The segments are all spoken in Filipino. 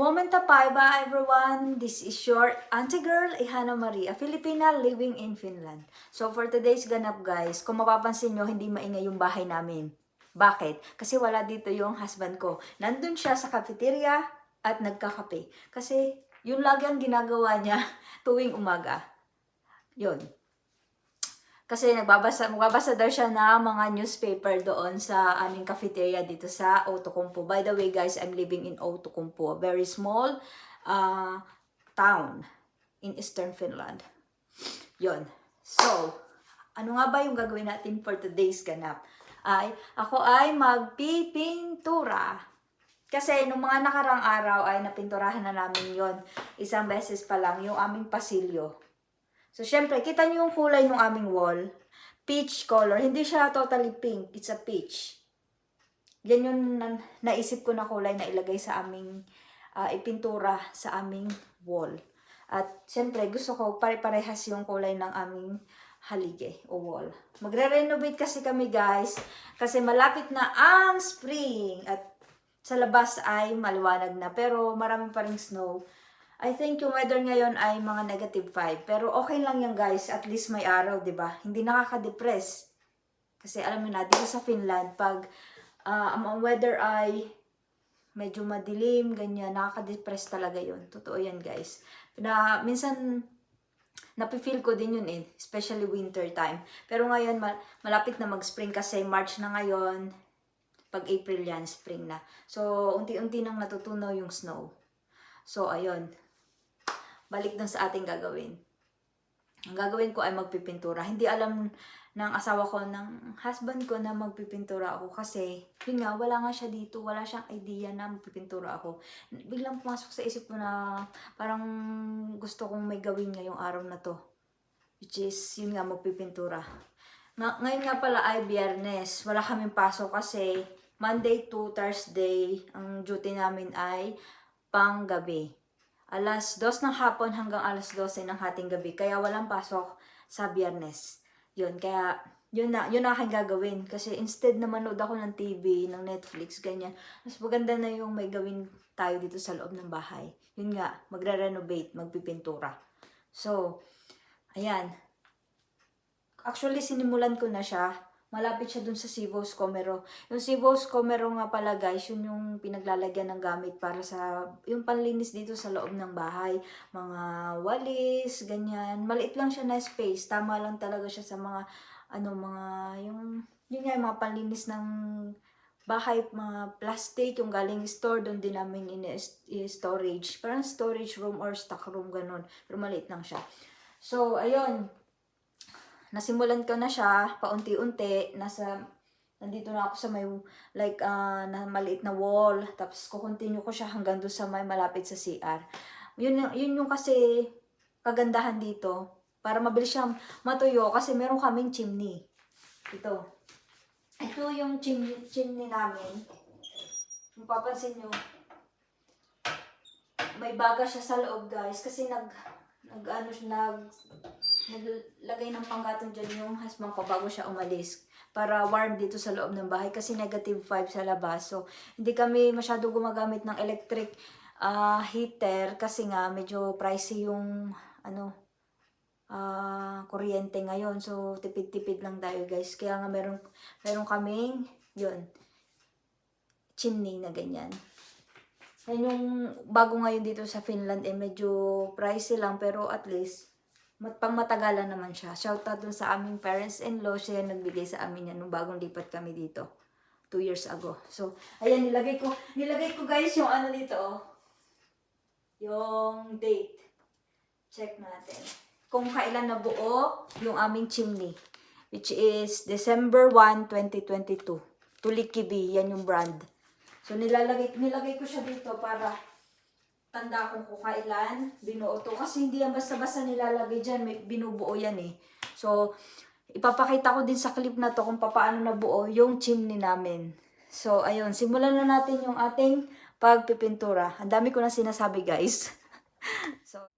Moment Paiba, everyone. This is your auntie girl, Ihana Marie, a Filipina living in Finland. So for today's ganap guys, kung mapapansin nyo, hindi maingay yung bahay namin. Bakit? Kasi wala dito yung husband ko. Nandun siya sa cafeteria at nagkakape. Kasi yun lagi ang ginagawa niya tuwing umaga. Yun. Kasi nagbabasa, magbabasa daw siya na mga newspaper doon sa aming cafeteria dito sa Outokumpu. By the way guys, I'm living in Outokumpu, a very small uh, town in eastern Finland. Yon. So, ano nga ba yung gagawin natin for today's ganap? Ay, ako ay magpipintura. Kasi nung mga nakarang araw ay napinturahan na namin yon Isang beses pa lang yung aming pasilyo. So, syempre, kita niyo yung kulay ng aming wall. Peach color. Hindi siya totally pink. It's a peach. Yan yung na- naisip ko na kulay na ilagay sa aming ah, ipintura sa aming wall. At syempre, gusto ko pare-parehas yung kulay ng aming halige o wall. Magre-renovate kasi kami guys kasi malapit na ang spring at sa labas ay maliwanag na pero marami pa ring snow. I think yung weather ngayon ay mga negative 5. Pero okay lang yan guys. At least may araw, di ba? Hindi nakaka-depress. Kasi alam mo na, dito sa Finland, pag ah, ang weather ay medyo madilim, ganyan, nakaka-depress talaga yun. Totoo yan guys. Na, minsan, napifeel ko din yun eh. Especially winter time. Pero ngayon, ma- malapit na mag-spring kasi March na ngayon. Pag April yan, spring na. So, unti-unti nang natutunaw yung snow. So, ayun balik dun sa ating gagawin. Ang gagawin ko ay magpipintura. Hindi alam ng asawa ko, ng husband ko na magpipintura ako kasi, yun nga, wala nga siya dito. Wala siyang idea na magpipintura ako. Biglang pumasok sa isip ko na parang gusto kong may gawin ngayong araw na to. Which is, yun nga, magpipintura. Nga, ngayon nga pala ay biyernes. Wala kaming pasok kasi Monday to Thursday, ang duty namin ay panggabi alas 2 ng hapon hanggang alas 12 ng hating gabi. Kaya walang pasok sa biyernes. Yun, kaya yun na, yun na aking gagawin. Kasi instead na manood ako ng TV, ng Netflix, ganyan. Mas maganda na yung may gawin tayo dito sa loob ng bahay. Yun nga, magre-renovate, magpipintura. So, ayan. Actually, sinimulan ko na siya. Malapit siya dun sa Sivos Comero. Yung Sivos Comero nga pala guys, yun yung pinaglalagyan ng gamit para sa, yung panlinis dito sa loob ng bahay. Mga walis, ganyan. Maliit lang siya na space. Tama lang talaga siya sa mga, ano, mga, yung, yun nga, yung mga panlinis ng bahay, mga plastic, yung galing store, doon din namin in-storage. Parang storage room or stock room, ganun. Pero maliit lang siya. So, ayun, nasimulan ko na siya paunti-unti. Nasa nandito na ako sa may like ah, na maliit na wall. Tapos ko-continue ko siya hanggang doon sa may malapit sa CR yun yun yung kasi kagandahan dito. Para mabilis siyang matuyo kasi meron kaming chimney. Ito. Ito yung chimney, chimney namin. Kung papansin nyo may baga siya sa loob guys. Kasi nag nag ano nag naglagay ng panggatong dyan yung husband ko bago siya umalis para warm dito sa loob ng bahay kasi negative 5 sa labas. So, hindi kami masyado gumagamit ng electric ah, heater kasi nga medyo pricey yung ano ah kuryente ngayon. So, tipid-tipid lang tayo guys. Kaya nga meron, meron kaming yun, chimney na ganyan. Yan yung bago ngayon dito sa Finland eh medyo pricey lang pero at least mat pang matagalan naman siya. Shout out dun sa aming parents-in-law. Siya yung nagbigay sa amin yan nung bagong lipat kami dito. Two years ago. So, ayan, nilagay ko, nilagay ko guys yung ano dito, oh. Yung date. Check natin. Kung kailan nabuo yung aming chimney. Which is December 1, 2022. Tulikibi, yan yung brand. So, nilalagay, nilagay ko siya dito para tanda kung kung kailan binuo to. Kasi hindi yan basta-basta nilalagay dyan. May binubuo yan eh. So, ipapakita ko din sa clip na to kung paano nabuo yung chimney namin. So, ayun. Simulan na natin yung ating pagpipintura. Ang dami ko na sinasabi guys. so,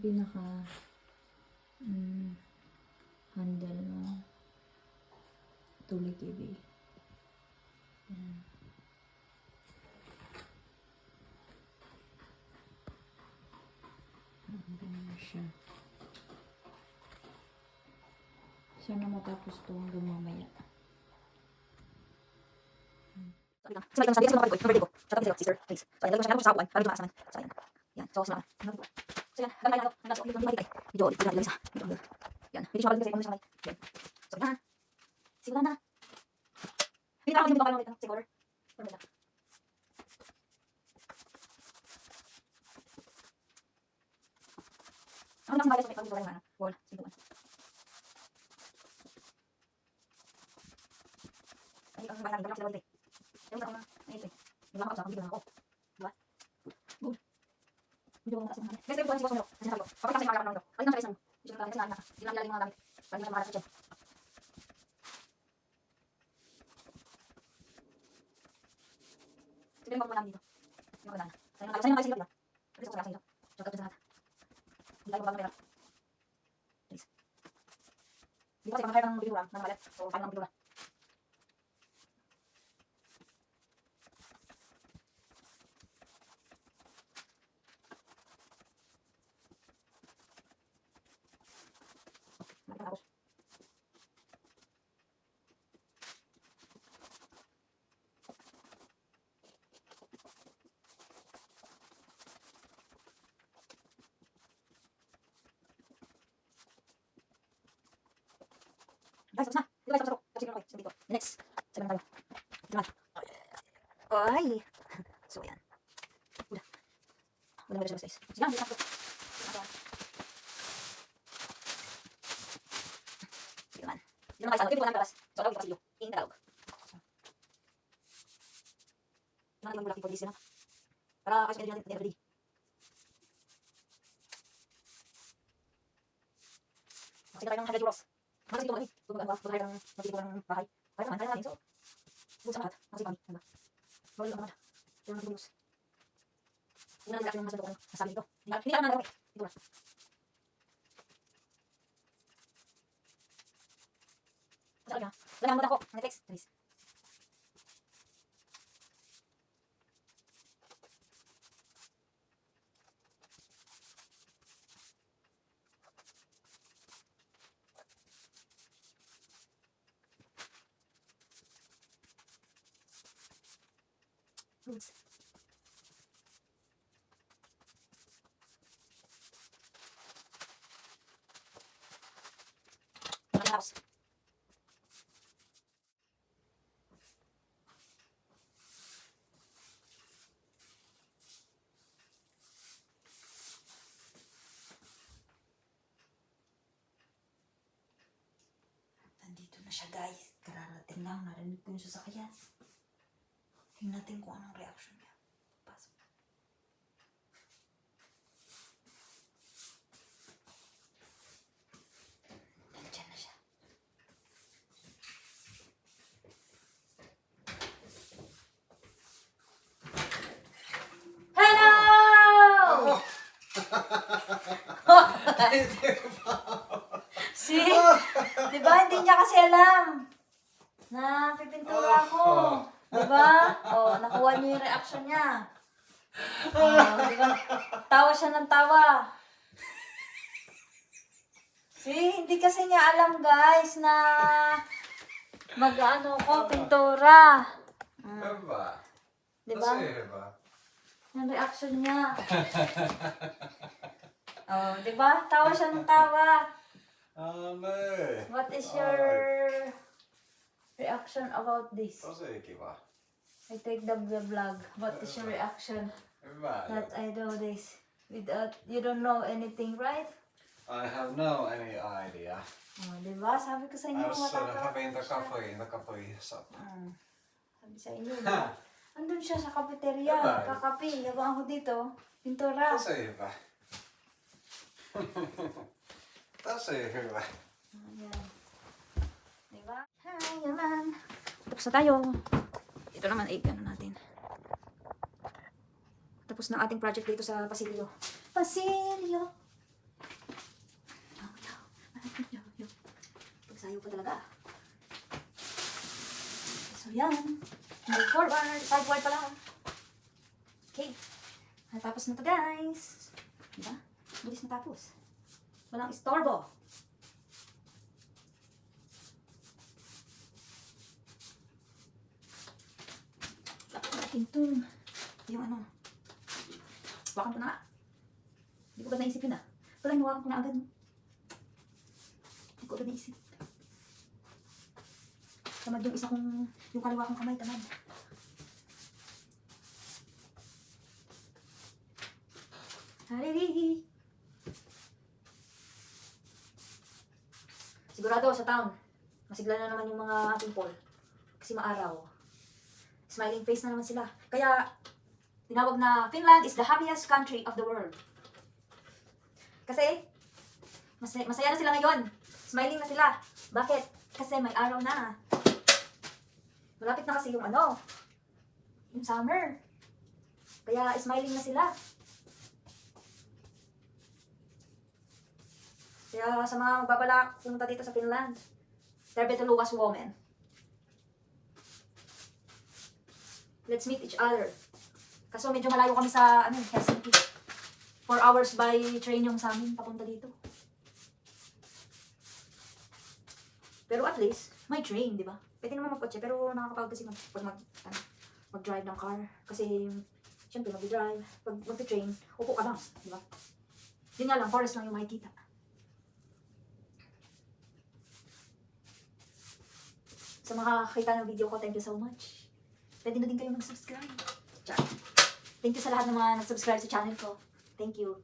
pinaka mm, handle ng Tuli TV. Yan. Ang ganyan siya. Sana matapos to hanggang mamaya. Kasi may sabi kasi mga ko, birthday ko. Shout out sa'yo, sister, please. So, ayan, lagyan ko siya ng sa upuan, para dito maasaman. So, ayan. Yan, so, sila. So, yan, gamay na ito. Nandito, dito, dito, dito. Medyo, dito, dito, dito, dito, dito. Yan, hindi siya kasi, siya mabalik. Yan. So, yan. Siguro na. Hindi na ako hindi ko dito, siguro. Or wala. Ano lang bagay sa may lang na wall, siguro. Ay, ang bagay namin, sila dito. Yung ako na, ayun eh. Yung mga kapsa, video na ako. Diba? Good. Video ko na kasi mga Guys, kayo po, kasi ko Kasi sabi ko, kapag kasi mga kapatang ito. Ayun na sa isang. Video na kasi na, hindi na nilalagay mga gamit. Para hindi siya maharap sa tiyan. Siguro yung pagpunan dito. Yung magandang. Sa'yo na kayo. Sa'yo na kayo sa ilot, diba? Kasi sa ilot. Shortcut sa lahat. Hindi tayo magbagang pera. Please. Hindi ko kasi pang-hire ng bibura, ng malet. So, kaya ng bibura. Tapos. Guys, tapos na. Dito guys, tapos ako. Tapos yun ako. Dito. Next. Sabi na tayo. Diba? Ay. So, ayan. Wala. Wala mo siya guys. Sige, dito na ako. Sige naman. Yun naman guys, ano, dito ko namin labas. So, Tagalog, Tagalog, in Tagalog. Yun naman yung bulaki for this, yun, ha? Para kasi hindi natin ready. Kasi tayo ng 100 euros. Kasi dito kami, kung ano, kung tayo ng magtitip ng bahay. Kaya naman, kaya natin, so. Bukod sa lahat, kasi kami, diba? Bawal lang naman. Kaya naman euros. Una natin yung mas nandito, nasabi dito. Hindi hindi alam na gagawin. Dito na. Sabi na. Wala mo ako. Netflix, please. Na siya guys. Kararating lang. Narinig ko yung sasakyan. Tingnan natin kung anong reaction niya. Pasok. Nandiyan na siya. Hello! See? Di ba? Hindi niya kasi alam na pipintura ko. Di ba? Oh, nakuha niyo yung reaction niya. Oh? Tawa siya ng tawa. See? Hindi kasi niya alam guys na mag-ano ko, pintura. Chyba. Di To ba? sobie chyba. Yung reaction niya. Oh, di ba? Tawa siya ng tawa. My. What is your reaction about this? I take the the vlog. What is your reaction that I do this without you don't know anything, right? I have no any idea. Oh, di ba? Sabi ko sa I inyo was uh, matatawa having the siya. in the coffee shop. Mm. Sabi sa inyo, di ba? Andun siya sa cafeteria, Diba? kakape. Habang ako dito, pintura. To sobie Tapos eh, diba? Ayan. Diba? Hi, yaman. Tapos na tayo. Ito naman, eh, ano natin. Tapos ng ating project dito sa Pasilio. Pasilio! Pagsayo pa talaga. So, yan. Move forward. Sideward pa lang. Okay. Natapos na to, guys. Diba? Bilis natapos. Walang istorbo. Tapos natin to. Yung ano. Wakan ko na nga. Hindi ko ba naisip ah. Wala, nawakan ko na agad. Hindi ko agad naisip. Tamad yung isa kong, yung kaliwa kong kamay, tamad. Halili! Sigurado sa town, masigla na naman yung mga people. Kasi maaraw. Smiling face na naman sila. Kaya, tinawag na Finland is the happiest country of the world. Kasi, masaya, masaya na sila ngayon. Smiling na sila. Bakit? Kasi may araw na. Malapit na kasi yung ano, yung summer. Kaya smiling na sila. Kaya sa mga magbabalak pumunta dito sa Finland, Tervetuloas woman. Let's meet each other. Kaso medyo malayo kami sa ano, Helsinki. Four hours by train yung sa amin papunta dito. Pero at least, may train, di ba? Pwede naman magkotse, pero nakakapagod kasi mag, pag mag, ano, mag-drive ng car. Kasi, syempre, mag-drive. Pag mag-train, upo ka lang, di ba? Yun nga lang, forest lang yung makikita. Sa mga kakita ng video ko, thank you so much. Pwede na din kayo mag-subscribe. Char. Thank you sa lahat ng mga nag-subscribe sa channel ko. Thank you.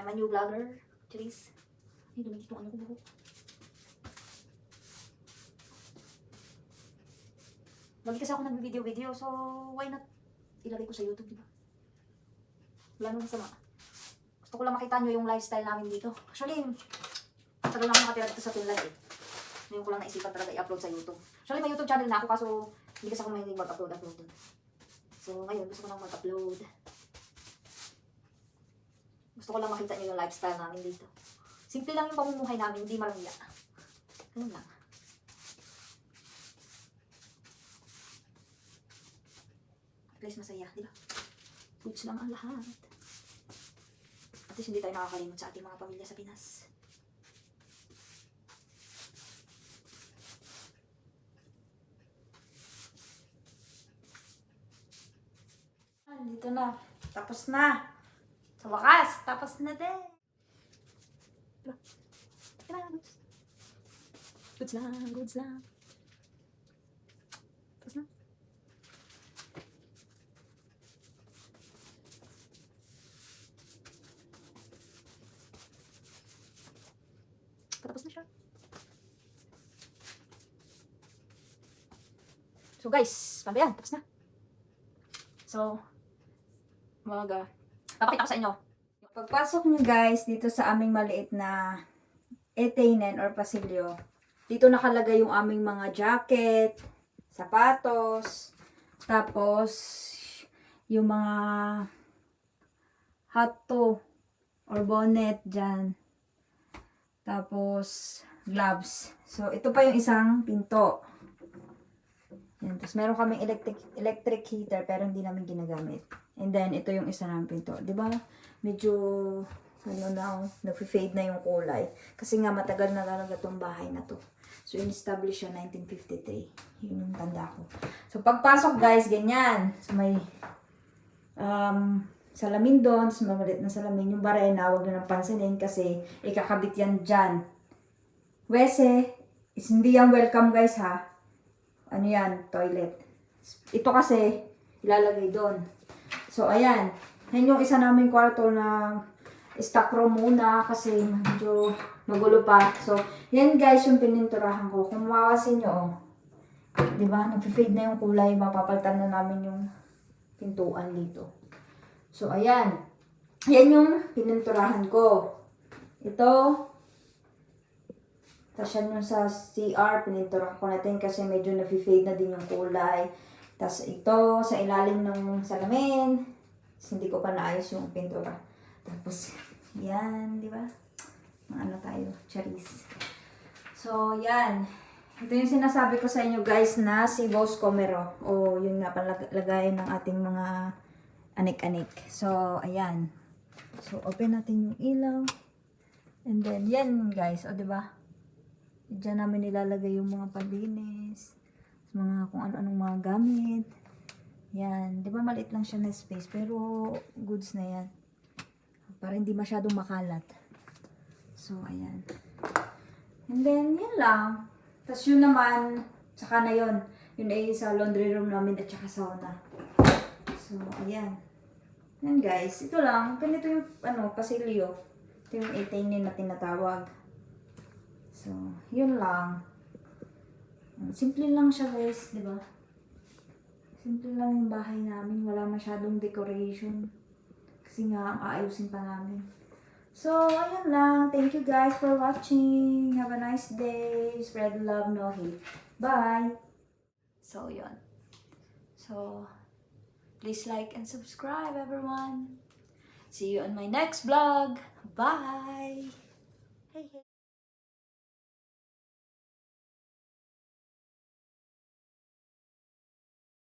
I'm a new vlogger. Cheers. Ay, dumikit yung ano ko buhok. Lagi kasi ako nag-video-video, so why not ilagay ko sa YouTube, di ba? Wala nang masama. Gusto ko lang makita nyo yung lifestyle namin dito. Actually, tagal lang nakatira dito sa Finland eh. Ngayon ko lang naisipan talaga i-upload sa YouTube. Actually, may YouTube channel na ako kaso hindi kasi ako mahilig mag-upload upload dun. So, ngayon gusto ko lang mag-upload. Gusto ko lang makita nyo yung lifestyle namin dito. Simple lang yung pamumuhay namin, hindi marangya. Ganun lang. At least masaya, di ba? Goods lang ang lahat. At least hindi tayo nakakalimot sa ating mga pamilya sa Pinas. Ah, Dito na. Tapos na. Sa wakas, tapos na din. Diba? Diba, goods? Lang, goods lang. Tapos na. Tapos na siya. So guys, paano ba yan? Tapos na. So, mga papakita ko sa inyo. Pagpasok nyo guys dito sa aming maliit na etainen or pasilyo, dito nakalagay yung aming mga jacket, sapatos, tapos yung mga hatto or bonnet dyan. Tapos gloves. So ito pa yung isang pinto. Yan. Tapos meron kaming electric, electric heater pero hindi namin ginagamit. And then, ito yung isa namin pinto. Ba? Medyo, ano na, nag-fade na yung kulay. Kasi nga, matagal na talaga tong bahay na to. So, in-establish siya 1953. Yun yung tanda ko. So, pagpasok guys, ganyan. So, may um, salamin doon. So, mamalit na salamin. Yung barena, huwag nyo nang pansinin kasi ikakabit yan dyan. Wese, is hindi yan welcome guys ha ano yan, toilet. Ito kasi, ilalagay doon. So, ayan. Yan yung isa naming kwarto na stock room muna kasi medyo magulo pa. So, yan guys yung pininturahan ko. Kung mawasin nyo, oh, di ba, nag-fade na yung kulay, mapapalitan na namin yung pintuan dito. So, ayan. Yan yung pininturahan ko. Ito, tapos yan yung sa CR, pininturan ko natin kasi medyo na-fade na din yung kulay. Tapos ito, sa ilalim ng salamin, tapos hindi ko pa naayos yung pintura. Tapos, yan, di ba? Ano tayo, charis. So, yan. Ito yung sinasabi ko sa inyo guys na si Boss Comero. O yung nga palagay ng ating mga anik-anik. So, ayan. So, open natin yung ilaw. And then, yan guys. O, di ba? Diyan namin nilalagay yung mga palinis. Mga kung ano-anong mga gamit. Yan. Di ba maliit lang siya na space. Pero, goods na yan. Para hindi masyadong makalat. So, ayan. And then, yun lang. Tapos yun naman, tsaka na yun. Yun ay sa laundry room namin at tsaka sauna. So, ayan. Yan guys, ito lang. Ganito yung, ano, pasilyo. Ito yung itainin na tinatawag. So, yun lang. Simple lang siya guys, di ba? Simple lang yung bahay namin. Wala masyadong decoration. Kasi nga, aayusin pa namin. So, ayun lang. Thank you guys for watching. Have a nice day. Spread love, no hate. Bye! So, yun. So, please like and subscribe, everyone. See you on my next vlog. Bye! Hey, hey.